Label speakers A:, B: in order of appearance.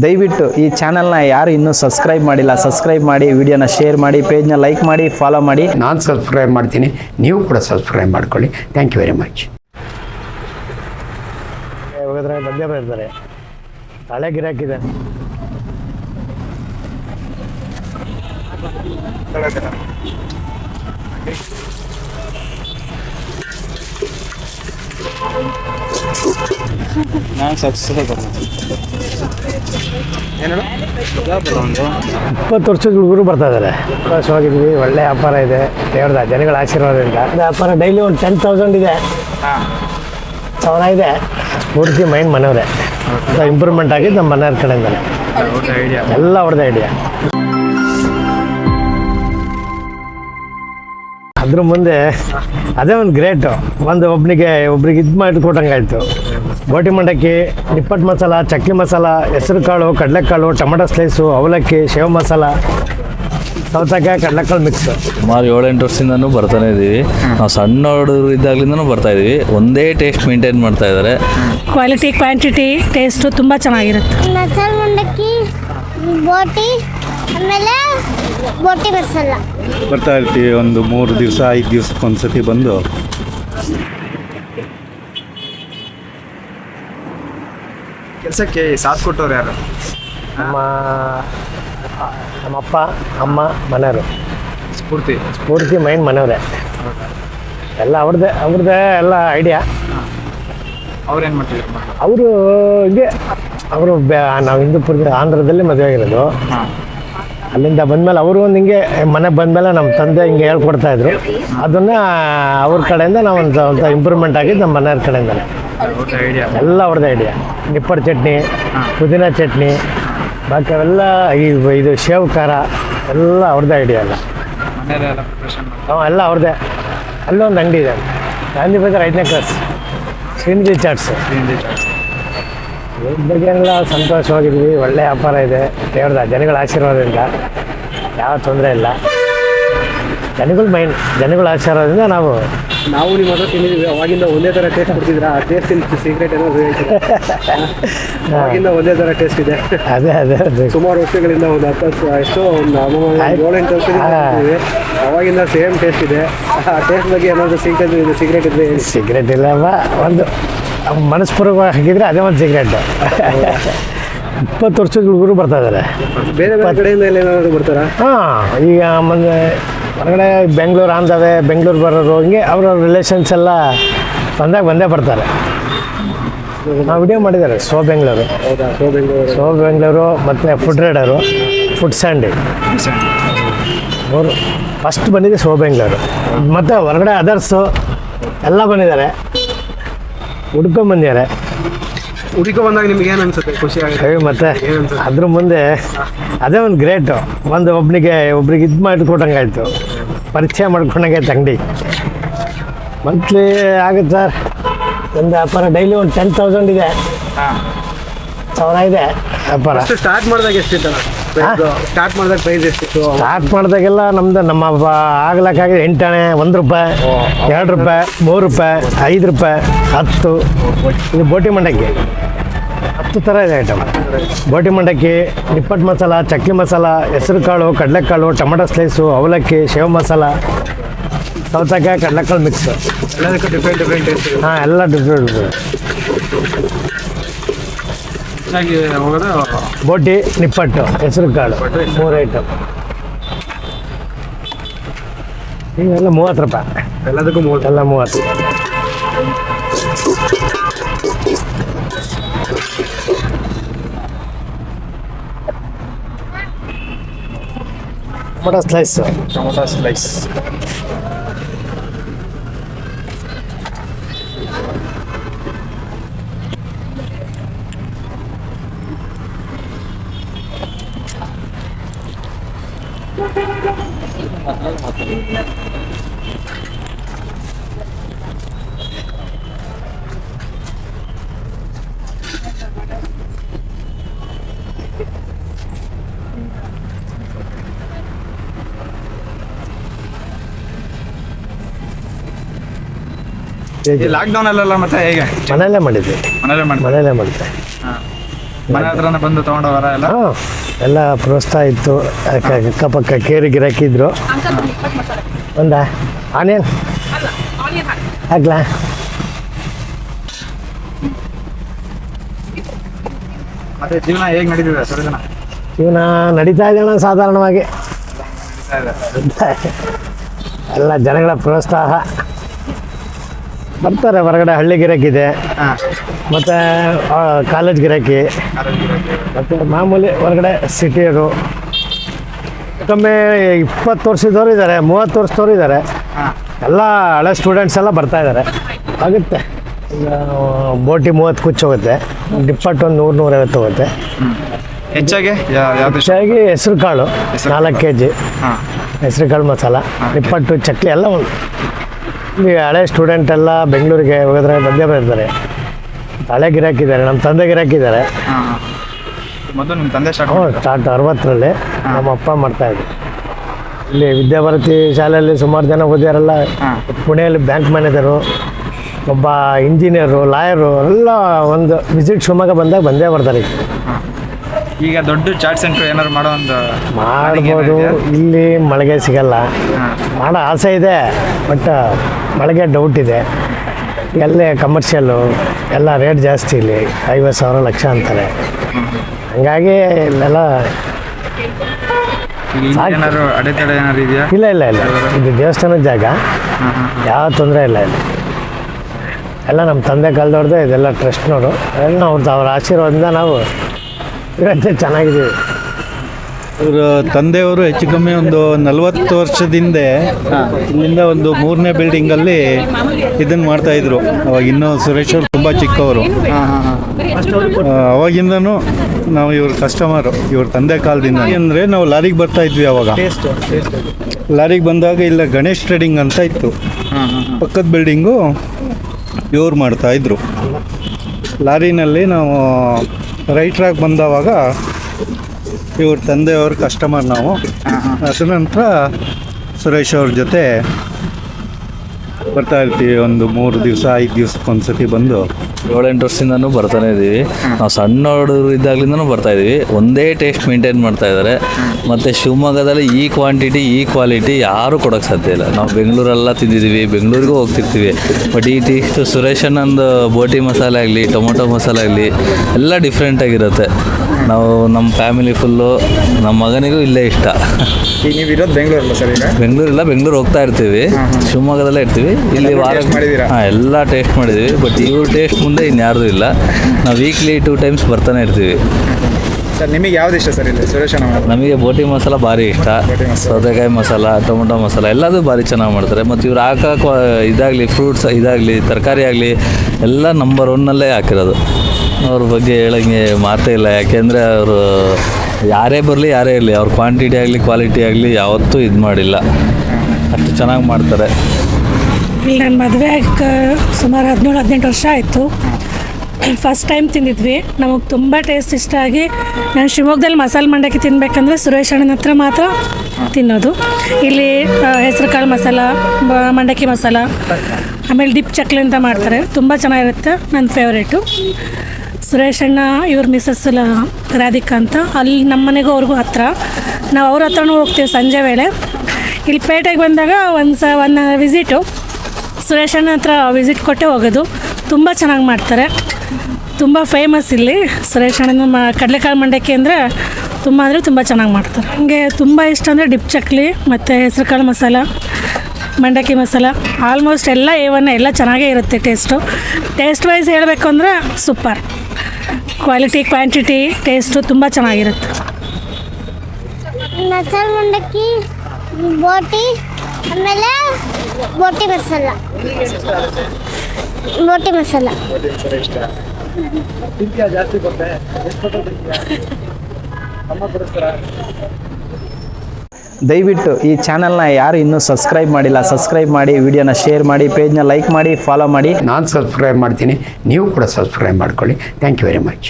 A: ದಯವಿಟ್ಟು ಈ ಚಾನಲ್ನ ಯಾರು ಇನ್ನೂ ಸಬ್ಸ್ಕ್ರೈಬ್ ಮಾಡಿಲ್ಲ ಸಬ್ಸ್ಕ್ರೈಬ್ ಮಾಡಿ ವಿಡಿಯೋನ ಶೇರ್ ಮಾಡಿ ಪೇಜ್ನ ಲೈಕ್ ಮಾಡಿ ಫಾಲೋ ಮಾಡಿ.
B: ನಾನು ಸಬ್ಸ್ಕ್ರೈಬ್ ಮಾಡ್ತೀನಿ ನೀವು ಕೂಡ ಸಬ್ಸ್ಕ್ರೈಬ್ ಮಾಡ್ಕೊಳ್ಳಿ. ಥ್ಯಾಂಕ್ ಯು ವೆರಿ ಮಚ್
C: ಹೋಗಿದ್ರೆ ಬಂದೇ ಬರ್ತಾರೆ ಹಳೆ ಗಿರಾಕಿದೆ. ಇಪ್ಪತ್ತು ವರ್ಷದ ಹುಡುಗರು ಬರ್ತಾ ಇದ್ದಾರೆ. ಹೋಗಿದ್ವಿ ಒಳ್ಳೆ ವ್ಯಾಪಾರ ಇದೆ ದೇವ್ರದ ಜನಗಳ ಆಶೀರ್ವಾದದಿಂದ. ವ್ಯಾಪಾರ ಡೈಲಿ ಒಂದು ಟೆನ್ ತೌಸಂಡ್ ಇದೆ. ಸಾವಿರ ಇದೆ. ಪೂರ್ತಿ ಮೈಂಡ್ ಮನೆಯವರೇ. ಇಂಪ್ರೂವ್ಮೆಂಟ್ ಆಗಿದ್ದು ನಮ್ಮ ಮನೆಯವ್ರ ಕಡೆಯಿಂದ ಎಲ್ಲ ಅವ್ರದ್ದೇ ಐಡಿಯಾ ಅದ್ರ ಮುಂದೆ ಅದೇ ಒಂದು ಗ್ರೇಟು. ಒಂದು ಒಬ್ಬನಿಗೆ ಒಬ್ರಿಗೆ ಇದು ಮಾಡಿ ಆಯಿತು ಬೋಟಿ ಮಂಡಕ್ಕಿ ನಿಪ್ಪಟ್ಟು ಮಸಾಲ ಚಕ್ಕಿ ಮಸಾಲ ಹೆಸರು ಕಾಳು ಕಡಲೆಕಾಳು ಟೊಮೆಟೊ ಸ್ಲೈಸು ಅವಲಕ್ಕಿ ಶೇವ್ ಮಸಾಲ ಸೌತೆಕಾಯಿ ಕಡಲೆಕಾಳು ಮಿಕ್ಸ್
D: ಸುಮಾರು ಏಳೆಂಟು ವರ್ಷದಿಂದನೂ ಬರ್ತಾನೆ ಇದ್ದೀವಿ ನಾವು ಸಣ್ಣ ಹುಡುಗರು ಇದ್ದಾಗಲಿಂದನೂ ಬರ್ತಾ ಇದ್ದೀವಿ ಒಂದೇ ಟೇಸ್ಟ್ ಮೇಂಟೈನ್ ಮಾಡ್ತಾ ಇದ್ದಾರೆ
E: ಕ್ವಾಲಿಟಿ ಕ್ವಾಂಟಿಟಿ ಟೇಸ್ಟು ತುಂಬ ಚೆನ್ನಾಗಿರುತ್ತೆ.
F: ಮಸಾಲೆ ಮಂಡಕ್ಕಿ ಬೋಟಿ ಆಮೇಲೆ ಬೋಟಿ ಮಸಾಲ
G: ಬರ್ತಾ ಇರ್ತೀವಿ ಒಂದು ಮೂರು ದಿವಸ ಐದು ದಿವ್ಸಕ್ಕೆ ಒಂದ್ಸತಿ ಬಂದು.
H: ಕೆಲಸಕ್ಕೆ ಸಾಥ್ ಕೊಟ್ಟವ್ರು ಯಾರು?
C: ನಮ್ಮ ನಮ್ಮಪ್ಪ ಅಮ್ಮ ಮನೆಯವರು.
H: ಸ್ಫೂರ್ತಿ.
C: ಸ್ಫೂರ್ತಿ ಮೈಂಡ್ ಮನೆಯವರೇ. ಎಲ್ಲ ಅವ್ರದ್ದೇ ಅವ್ರದ್ದೇ ಎಲ್ಲ ಐಡಿಯಾ
H: ಅವ್ರೇನು ಮಾಡ್ತಿದ್ರು?
C: ಅವರು ಹಿಂಗೆ ಅವರು ನಾವು ಹಿಂದೂಪುರದ ಆಂಧ್ರದಲ್ಲಿ ಮದುವೆ ಆಗಿರೋದು. ಅಲ್ಲಿಂದ ಬಂದಮೇಲೆ ಅವರು ಒಂದು ಹಿಂಗೆ ಮನೆ ಬಂದಮೇಲೆ ನಮ್ಮ ತಂದೆ ಹಿಂಗೆ ಹೇಳ್ಕೊಡ್ತಾ ಇದ್ರು. ಅದನ್ನು ಅವ್ರ ಕಡೆಯಿಂದ ನಾವು ಒಂದು ಇಂಪ್ರೂವ್ಮೆಂಟ್ ಆಗಿದ್ದು ನಮ್ಮ ಮನೆಯವ್ರ ಕಡೆಯಿಂದಲೇ ಎಲ್ಲ ಅವ್ರದ್ದು ಐಡಿಯಾ ನಿಪ್ಪರ್ ಚಟ್ನಿ ಪುದೀನ ಚಟ್ನಿ ಬಾಕಿ ಅವೆಲ್ಲ ಈ ಇದು ಶೇವ್ ಖಾರ ಎಲ್ಲ ಅವ್ರದ್ದೇ ಐಡಿಯಾ ಎಲ್ಲ. ಹಾಂ ಎಲ್ಲ ಅವ್ರದ್ದೇ. ಅಲ್ಲೊಂದು ಅಂಗಡಿ ಇದೆ. ಗಾಂಧಿ ಬಜಾರ್ ಐದನೇ ಕ್ಲಾಸ್ ಶ್ರೀನಿಧಿ ಚಾಟ್ಸು. ಇದ್ರ ಬಗ್ಗೆ ಎಲ್ಲ ಸಂತೋಷವಾಗಿದ್ವಿ ಒಳ್ಳೆ ವ್ಯಾಪಾರ ಇದೆ. ದೇವ್ರದ ಜನಗಳ ಆಶೀರ್ವಾದದಿಂದ. ಯಾವ ತೊಂದರೆ ಇಲ್ಲ. ಜನಗಳ ಮೈಂಡ್ ಜನಗಳ ಆಶೀರ್ವಾದದಿಂದ ನಾವು
H: ನಾವು ನಿಮ್ಮ ಹತ್ರ ತಿಂದಿದ್ವಿ ಅವಾಗಿಂದ ಒಂದೇ ಥರ ಟೇಸ್ಟ್ ಕೊಡ್ತಿದ್ರ ಆ ಟೇಸ್ಟ್ ಸೀಕ್ರೆಟ್ ಏನೋ ಹೇಳ್ತೀರಾ ಅವಾಗಿಂದ ಒಂದೇ ಥರ ಟೇಸ್ಟ್ ಇದೆ.
C: ಅದೇ ಅದೇ ಅದೇ.
H: ಸುಮಾರು ವರ್ಷಗಳಿಂದ ಒಂದು ಹತ್ತು ವರ್ಷ ಎಷ್ಟೋ ಒಂದು. ಏಳೆಂಟು ವರ್ಷದಿಂದ ತಿಂದಿದ್ದೀವಿ. ಅವಾಗಿಂದ ಸೇಮ್ ಟೇಸ್ಟ್ ಇದೆ. ಆ ಟೇಸ್ಟ್ ಬಗ್ಗೆ ಏನಾದರೂ ಸೀಕ್ರೆಟ್ ಇದೆ ಸೀಕ್ರೆಟ್ ಇದ್ರೆ ಹೇಳಿ.
C: ಸಿಗರೇಟ್ ಒಂದು ಮನಸ್ಪೂರ್ವಕ ಹಾಕಿದ್ರೆ ಅದೇ ಒಂದು ಸಿಗರೆಟ್ ಇಪ್ಪತ್ತು ವರ್ಷದ ಹುಡುಗರು ಬರ್ತಾ ಇದ್ದಾರೆ
H: ಬೇರೆ ಬೇರೆ ಕಡೆಯಿಂದ ಎಲ್ಲ ಬರ್ತಾರಾ?
C: ಹಾಂ ಈಗ ಮೊನ್ನೆ ಹೊರಗಡೆ ಬೆಂಗಳೂರು ಆಂಧವೆ ಬೆಂಗಳೂರು ಬರೋರು ಹಿಂಗೆ ಅವ್ರ ರಿಲೇಷನ್ಸ್ ಎಲ್ಲ ಬಂದಾಗ ಬಂದೇ ಬರ್ತಾರೆ. ನಾವು ವಿಡಿಯೋ ಮಾಡಿದ್ದಾರೆ so Bengaluru
H: so Bengaluru
C: so Bengaluru ಮತ್ತು ಫುಡ್ ರೈಡರು ಫುಡ್ ಸ್ಯಾಂಡಿ ಅವರು ಫಸ್ಟ್ ಬಂದಿದೆ ಸೋ ಬೆಂಗಳೂರು ಮತ್ತು ಹೊರಗಡೆ ಅದರ್ಸು ಎಲ್ಲ ಬಂದಿದ್ದಾರೆ. ಹುಡ್ಕೊಂಡ್
H: ಹುಡುಕ ಬಂದಾಗ ನಿಮ್ಗೆ ಏನು ಅನ್ಸುತ್ತೆ? ಖುಷಿ ಆಗುತ್ತೆ?
C: ಮತ್ತೆ. ಅದ್ರ ಮುಂದೆ ಅದೇ ಒಂದು ಗ್ರೇಟು ಒಂದು ಒಬ್ಬನಿಗೆ ಒಬ್ರಿಗೆ ಇದು ಆಯ್ತು ಪರಿಚಯ ಮಾಡ್ಕೊಂಡಂಗಾಯ್ತು ಅಂಗಡಿ ಮಂತ್ಲಿ ಆಗುತ್ತೆ ಸರ್ ಒಂದು ವ್ಯಾಪಾರ ಡೈಲಿ ಒಂದು ಟೆನ್ ತೌಸಂಡ್ ಇದೆ. ಸಾವಿರ ಇದೆ ವ್ಯಾಪಾರ.
H: ಸ್ಟಾರ್ಟ್ ಮಾಡಿದಾಗ ಎಷ್ಟಿತ್ತಲ್ಲ ಸ್ಟಾರ್ಟ್ ಮಾಡಿದಾಗ ಪ್ರೈಸ್ ಎಷ್ಟಿತ್ತು?
C: ಸ್ಟಾರ್ಟ್ ಮಾಡಿದಾಗೆಲ್ಲ ನಮ್ದು ನಮ್ಮ ಆಗ್ಲಕ್ಕಾಗಿ ಎಂಟಾಣೆ ಒಂದು ರೂಪಾಯಿ ಎರಡು ರೂಪಾಯಿ ಮೂರು ರೂಪಾಯಿ ಐದು ರೂಪಾಯಿ ಹತ್ತು. ಇದು ಬೋಟಿ ಮಂಡಕ್ಕಿ. ಹತ್ತು ಥರ ಇದೆ ಐಟಮ್ ಬೋಟಿ ಮಂಡಕ್ಕಿ ನಿಪ್ಪಟ್ಟು ಮಸಾಲ ಚಕ್ಕಿ ಮಸಾಲ ಹೆಸರುಕಾಳು ಕಡಲೆಕಾಳು ಟೊಮೆಟೊ ಸ್ಲೈಸು ಅವಲಕ್ಕಿ ಶೇವ್ ಮಸಾಲ ಸೌತೆಕಾಯಿ ಕಡಲೆಕಾಳು ಮಿಕ್ಸ್ ಹಾಂ ಎಲ್ಲ ಡಿಫ್ರೆಂಟ್ ಡಿಫ್ರೆಂಟ್
H: ಹೆಚ್ಚಾಗಿ ಹೋಗೋದು
C: ಬೋಟಿ ನಿಪ್ಪಟ್ಟು ಹೆಸರು ಕಾಳು ಮೂರು ಐಟಮ್ ಇವೆಲ್ಲ ಮೂವತ್ತು ರೂಪಾಯಿ.
H: ಎಲ್ಲದಕ್ಕೂ ಮೂವತ್ತು.
C: ಎಲ್ಲ ಮೂವತ್ತು. Tomato slice.
H: Tomato slice. Lockdown ಅಲ್ಲೆಲ್ಲ ಮತ್ತೆ ಹೇಗೆ?
C: ಮನೆಯಲ್ಲೇ ಮಾಡಿದ್ವಿ.
H: ಮನೆಯಲ್ಲೇ ಮಾಡಿ
C: ಮನೆಯಲ್ಲೇ ಮಾಡಿದ್ದೆ
H: ಮನೆ ಹತ್ರನೇ ಬಂದು ತಗೊಂಡವರ ಎಲ್ಲ?
C: ಎಲ್ಲ ಪ್ರೋತ್ಸಾಹ ಇತ್ತು. ಅಕ್ಕ- ಅಕ್ಕಪಕ್ಕ ಕೇರಿ ಗಿರಾಕಿದ್ರು ಒಂದಾ? ಆನಿಯನ್? ಹಾಕ್ಲಾ?
H: ಮತ್ತೆ ಜೀವನ ಹೇಗೆ ನಡೀತಿದೆ ಸುರೇಶನ
C: ಜೀವನ ನಡೀತಾ ಇದೆ ಸಾಧಾರಣವಾಗಿ. ಎಲ್ಲ ಜನಗಳ ಪ್ರೋತ್ಸಾಹ ಬರ್ತಾರೆ ಹೊರಗಡೆ ಹಳ್ಳಿ ಗಿರಾಕಿದೆ. ಮತ್ತು ಕಾಲೇಜ್ ಗಿರಾಕಿ. ಮತ್ತು ಮಾಮೂಲಿ ಹೊರಗಡೆ ಸಿಟಿಯವರು ಕಮ್ಮಿ ಇಪ್ಪತ್ತು ವರ್ಷದವ್ರು ಇದ್ದಾರೆ ಮೂವತ್ತು ವರ್ಷದವ್ರು ಇದ್ದಾರೆ ಎಲ್ಲ ಹಳೆ ಸ್ಟೂಡೆಂಟ್ಸ್ ಎಲ್ಲ ಬರ್ತಾ ಇದ್ದಾರೆ ಆಗುತ್ತೆ. ಬೋಟಿ ಮೂವತ್ತು ಕುಚ್ಚು ಹೋಗುತ್ತೆ ಡಿಪ್ಪಟ್ಟು ಒಂದು ನೂರು ನೂರೈವತ್ತು ಹೋಗುತ್ತೆ.
H: ಹೆಚ್ಚಾಗಿ
C: ಹೆಚ್ಚಾಗಿ ಹೆಸರು ಕಾಳು ನಾಲ್ಕು ಕೆ ಜಿ
H: ಹೆಸರು
C: ಹೆಸ್ರು ಕಾಳು ಮಸಾಲ ಡಿಪ್ಪಟ್ಟು ಚಕ್ಲಿ ಎಲ್ಲ ಉಂಟು. ಇಲ್ಲಿ ಹಳೆ ಸ್ಟೂಡೆಂಟ್ ಎಲ್ಲ ಬೆಂಗಳೂರಿಗೆ ಹೋಗಿದ್ರೆ ಬಂದೇ ಬರ್ತಾರೆ ಹಳೆ ಗಿರಾಕಿದ್ದಾರೆ ನಮ್ಮ ತಂದೆ ಗಿರಾಕಿದ್ದಾರೆ.
H: ಹಾಂ ಹಾಂ. ಮೊದಲು ನಿಮ್ಮ ತಂದೆ ಸ್ಟಾರ್ಟ್
C: ಹ್ಞೂ ಸ್ಟಾರ್ಟ್ ಅರವತ್ತರಲ್ಲಿ ನಮ್ಮ ಅಪ್ಪ ಮಾಡ್ತಾಯಿದ್ರು ಇಲ್ಲಿ ವಿದ್ಯಾಭಾರತಿ ಶಾಲೆಯಲ್ಲಿ ಸುಮಾರು ಜನ ಓದ್ಯಾರಲ್ಲ ಪುಣೆಯಲ್ಲಿ ಬ್ಯಾಂಕ್ ಮ್ಯಾನೇಜರು ಒಬ್ಬ ಇಂಜಿನಿಯರು ಲಾಯರು ಎಲ್ಲ ಒಂದು ವಿಸಿಟ್ ಶಿವಮೊಗ್ಗ ಬಂದಾಗ ಬಂದೇ ಬರ್ತಾರೆ. ಈಗ.
H: ಈಗ ದೊಡ್ಡ ಚಾಟ್ ಸೆಂಟರ್ ಏನಾದ್ರು ಮಾಡೋ ಒಂದು
C: ಮಾಡ್ಬೋದು. ಇಲ್ಲಿ ಮಳೆಗೆ ಸಿಗಲ್ಲ. ಮಾಡೋ ಆಸೆ ಇದೆ ಬಟ್ ಮಳೆಗೆ ಡೌಟ್ ಇದೆ. ಎಲ್ಲೇ ಕಮರ್ಷಿಯಲ್ಲು ಎಲ್ಲ ರೇಟ್ ಜಾಸ್ತಿ ಇಲ್ಲಿ ಐವತ್ತು ಸಾವಿರ ಲಕ್ಷ ಅಂತಾರೆ. ಹಂಗಾಗಿ ಇಲ್ಲೆಲ್ಲ
H: ಈಗ ಏನಾದ್ರು ಅಡೆತಡೆ ಏನಾದ್ರು ಇದೆಯಾ?
C: ಇಲ್ಲ ಇಲ್ಲ ಇಲ್ಲ. ಇದು ದೇವಸ್ಥಾನದ ಜಾಗ. ಯಾವ ತೊಂದರೆ ಇಲ್ಲ ಇಲ್ಲಿ. ಎಲ್ಲ ನಮ್ಮ ತಂದೆ ಕಾಲದವ್ರದ್ದು ಇದೆಲ್ಲ ಟ್ರಸ್ಟ್ನವರು ಎಲ್ಲ ಅವ್ರದ್ದು ಅವ್ರ ಆಶೀರ್ವಾದದಿಂದ ನಾವು ಇವತ್ತೇ ಚೆನ್ನಾಗಿದ್ದೀವಿ
G: ಇವ್ರ ತಂದೆಯವರು ಹೆಚ್ಚು ಕಮ್ಮಿ ಒಂದು ನಲವತ್ತು ವರ್ಷದಿಂದ ಇಲ್ಲಿಂದ ಒಂದು ಮೂರನೇ ಬಿಲ್ಡಿಂಗಲ್ಲಿ ಇದನ್ನು ಮಾಡ್ತಾ ಇದ್ರು. ಅವಾಗ ಇನ್ನೂ ಸುರೇಶ್ ಅವರು ತುಂಬ ಚಿಕ್ಕವರು. ಅವಾಗಿಂದನೂ ನಾವು ಇವ್ರ ಕಸ್ಟಮರು ಇವ್ರ ತಂದೆ ಕಾಲದಿಂದ ಅಂದರೆ ನಾವು ಲಾರಿಗೆ ಬರ್ತಾ ಇದ್ವಿ ಅವಾಗ. ಲಾರಿಗೆ ಬಂದಾಗ ಇಲ್ಲ ಗಣೇಶ್ ಟ್ರೇಡಿಂಗ್ ಅಂತ ಇತ್ತು. ಪಕ್ಕದ ಬಿಲ್ಡಿಂಗು ಇವ್ರು ಮಾಡ್ತಾ ಇದ್ರು. ಲಾರಿನಲ್ಲಿ ನಾವು ರೈಟ್ ಟ್ರ್ಯಾಕ್ ಬಂದವಾಗ ಇವ್ರ ತಂದೆಯವ್ರ ಕಸ್ಟಮರ್ ನಾವು. ಅದ ನಂತರ ಸುರೇಶ್ ಅವ್ರ ಜೊತೆ ಬರ್ತಾ ಇರ್ತೀವಿ ಒಂದು ಮೂರು ದಿವಸ, ಐದು ದಿವ್ಸಕ್ಕೊಂದ್ಸತಿ ಬಂದು.
D: ಏಳೆಂಟು ವರ್ಷದಿಂದನೂ ಬರ್ತಾನೆ ಇದ್ದೀವಿ. ನಾವು ಸಣ್ಣ ಹುಡುಗರು ಇದ್ದಾಗಲಿಂದನೂ ಬರ್ತಾ ಇದ್ದೀವಿ. ಒಂದೇ ಟೇಸ್ಟ್ ಮೇಂಟೈನ್ ಮಾಡ್ತಾ ಇದ್ದಾರೆ. ಮತ್ತು ಶಿವಮೊಗ್ಗದಲ್ಲಿ ಈ ಕ್ವಾಂಟಿಟಿ, ಈ ಕ್ವಾಲಿಟಿ ಯಾರು ಕೊಡೋಕ್ಕೆ ಸಾಧ್ಯ ಇಲ್ಲ. ನಾವು ಬೆಂಗಳೂರೆಲ್ಲ ತಿಂದಿದ್ದೀವಿ, ಬೆಂಗಳೂರಿಗೂ ಹೋಗ್ತಿರ್ತೀವಿ. ಬಟ್ ಈ ಟೇಸ್ಟ್ ಸುರೇಶ್ ಅನ್ನೊಂದು ಬೋಟಿ ಮಸಾಲೆ ಆಗಲಿ, ಟೊಮೊಟೊ ಮಸಾಲೆ ಆಗಲಿ, ಎಲ್ಲ ಡಿಫ್ರೆಂಟಾಗಿರುತ್ತೆ ನಾವು ನಮ್ಮ ಫ್ಯಾಮಿಲಿ ಫುಲ್ಲು ನಮ್ಮ ಮಗನಿಗೂ ಇಲ್ಲೇ ಇಷ್ಟ.
H: ಈಗ ನೀವು ಇರೋದು ಬೆಂಗಳೂರಲ್ಲ ಸರ್ ಈಗ?
D: ಬೆಂಗಳೂರಿಲ್ಲ ಬೆಂಗಳೂರು ಹೋಗ್ತಾ ಇರ್ತೀವಿ. ಶಿವಮೊಗ್ಗದಲ್ಲೇ ಇರ್ತೀವಿ. ಇಲ್ಲಿ ವಾರ
H: ಮಾಡಿದ್ದೀರಾ?
D: ಹಾಂ ಎಲ್ಲ ಟೇಸ್ಟ್ ಮಾಡಿದ್ದೀವಿ. ಬಟ್ ಇವ್ರ ಟೇಸ್ಟ್ ಮುಂದೆ ಇನ್ಯಾರ್ದು ಇಲ್ಲ. ನಾವು ವೀಕ್ಲಿ ಟೂ ಟೈಮ್ಸ್ ಬರ್ತಾನೆ ಇರ್ತೀವಿ.
H: ಸರ್ ನಿಮಗೆ ಯಾವ್ದು ಇಷ್ಟ ಸರ್ ಇಲ್ಲಿ ಸುರೇಶ್
D: ನಮಗೆ ಬೋಟಿ ಮಸಾಲ ಭಾರಿ ಇಷ್ಟ. ಸೌತೆಕಾಯಿ ಮಸಾಲ ಟೊಮೊಟೊ ಮಸಾಲ ಎಲ್ಲದು ಭಾರಿ ಚೆನ್ನಾಗಿ ಮಾಡ್ತಾರೆ. ಮತ್ತು ಇವ್ರು ಹಾಕೋ ಇದಾಗಲಿ ಫ್ರೂಟ್ಸ್ ಇದಾಗಲಿ ತರಕಾರಿ ಆಗಲಿ ಎಲ್ಲ ನಂಬರ್ ಒನ್ನಲ್ಲೇ ಹಾಕಿರೋದು. ಅವ್ರ ಬಗ್ಗೆ ಹೇಳಂಗೆ ಮಾತೇ ಇಲ್ಲ. ಯಾಕೆಂದರೆ ಅವರು ಯಾರೇ ಬರಲಿ ಯಾರೇ ಇರಲಿ, ಅವ್ರ ಕ್ವಾಂಟಿಟಿ ಆಗಲಿ ಕ್ವಾಲಿಟಿ ಆಗಲಿ ಯಾವತ್ತೂ ಇದು ಮಾಡಿಲ್ಲ. ಅಷ್ಟು ಚೆನ್ನಾಗಿ ಮಾಡ್ತಾರೆ.
E: ಇಲ್ಲಿ ನನ್ನ ಮದುವೆ ಸುಮಾರು ಹದಿನೇಳು, ಹದಿನೆಂಟು ವರ್ಷ ಆಯಿತು. ಫಸ್ಟ್ ಟೈಮ್ ತಿಂದಿದ್ವಿ. ನಮಗೆ ತುಂಬ ಟೇಸ್ಟ್ ಇಷ್ಟ ಆಗಿ ನಾನು ಶಿವಮೊಗ್ಗದಲ್ಲಿ ಮಸಾಲೆ ಮಂಡಕ್ಕಿ ತಿನ್ನಬೇಕಂದ್ರೆ ಸುರೇಶ್ ಅಣ್ಣನ ಹತ್ರ ಮಾತ್ರ ತಿನ್ನೋದು. ಇಲ್ಲಿ ಹೆಸರು ಕಾಳು ಮಸಾಲ ಮಂಡಕ್ಕಿ ಮಸಾಲ, ಆಮೇಲೆ ಡಿಪ್ ಚಕ್ಲಿ ಅಂತ ಮಾಡ್ತಾರೆ. ತುಂಬ ಚೆನ್ನಾಗಿರುತ್ತೆ. ನನ್ನ ಫೇವ್ರೇಟು ಸುರೇಶ್ ಅಣ್ಣ, ಇವ್ರ ಮಿಸಸ್ ರಾಧಿಕಾ ಅಂತ. ಅಲ್ಲಿ ನಮ್ಮ ಮನೆಗೂ ಅವ್ರಿಗೂ ಹತ್ರ. ನಾವು ಅವ್ರ ಹತ್ರನೂ ಹೋಗ್ತೀವಿ ಸಂಜೆ ವೇಳೆ. ಇಲ್ಲಿ ಪೇಟೆಗೆ ಬಂದಾಗ ಒಂದು ಸ, ಒಂದು ವಿಸಿಟು ಸುರೇಶಣ್ಣ ಹತ್ರ ವಿಸಿಟ್ ಕೊಟ್ಟೆ ಹೋಗೋದು. ತುಂಬ ಚೆನ್ನಾಗಿ ಮಾಡ್ತಾರೆ. ತುಂಬ ಫೇಮಸ್ ಇಲ್ಲಿ. ಸುರೇಶಣ್ಣನ ಮ, ಕಡಲೆಕಾಳು ಮಂಡಕ್ಕಿ ಅಂದರೆ ತುಂಬ ಅಂದರೆ ತುಂಬ ಚೆನ್ನಾಗಿ ಮಾಡ್ತಾರೆ. ನನಗೆ ತುಂಬ ಇಷ್ಟ ಅಂದರೆ ಡಿಪ್ ಚಕ್ಲಿ, ಮತ್ತು ಹೆಸರುಕಾಳು ಮಸಾಲ, ಮಂಡಕ್ಕಿ ಮಸಾಲ. ಆಲ್ಮೋಸ್ಟ್ ಎಲ್ಲ ಏವನ್ನ ಎಲ್ಲ ಚೆನ್ನಾಗೇ ಇರುತ್ತೆ ಟೇಸ್ಟು ಟೇಸ್ಟ್ ವೈಸ್ ಹೇಳಬೇಕು ಅಂದರೆ ಸೂಪರ್. ಕ್ವಾಲಿಟಿ ಕ್ವಾಂಟಿಟಿ ಟೇಸ್ಟು ತುಂಬ ಚೆನ್ನಾಗಿರುತ್ತೆ.
F: ಮಸಾಲೆ ಮಂಡಕ್ಕಿ ಬೋಟಿ ಆಮೇಲೆ ಬೋಟಿ ಮಸಾಲ. ಬೋಟಿ ಮಸಾಲ.
H: ತಿಂತೀಯಾ? ಜಾಸ್ತಿ
A: ದಯವಿಟ್ಟು ಈ ಚಾನಲ್ನ ಯಾರು ಇನ್ನೂ ಸಬ್ಸ್ಕ್ರೈಬ್ ಮಾಡಿಲ್ಲ ಸಬ್ಸ್ಕ್ರೈಬ್ ಮಾಡಿ ವಿಡಿಯೋನ ಶೇರ್ ಮಾಡಿ ಪೇಜ್ನ ಲೈಕ್ ಮಾಡಿ ಫಾಲೋ ಮಾಡಿ.
B: ನಾನು ಸಬ್ಸ್ಕ್ರೈಬ್ ಮಾಡ್ತೀನಿ, ನೀವು ಕೂಡ ಸಬ್ಸ್ಕ್ರೈಬ್ ಮಾಡ್ಕೊಳ್ಳಿ. Thank you very much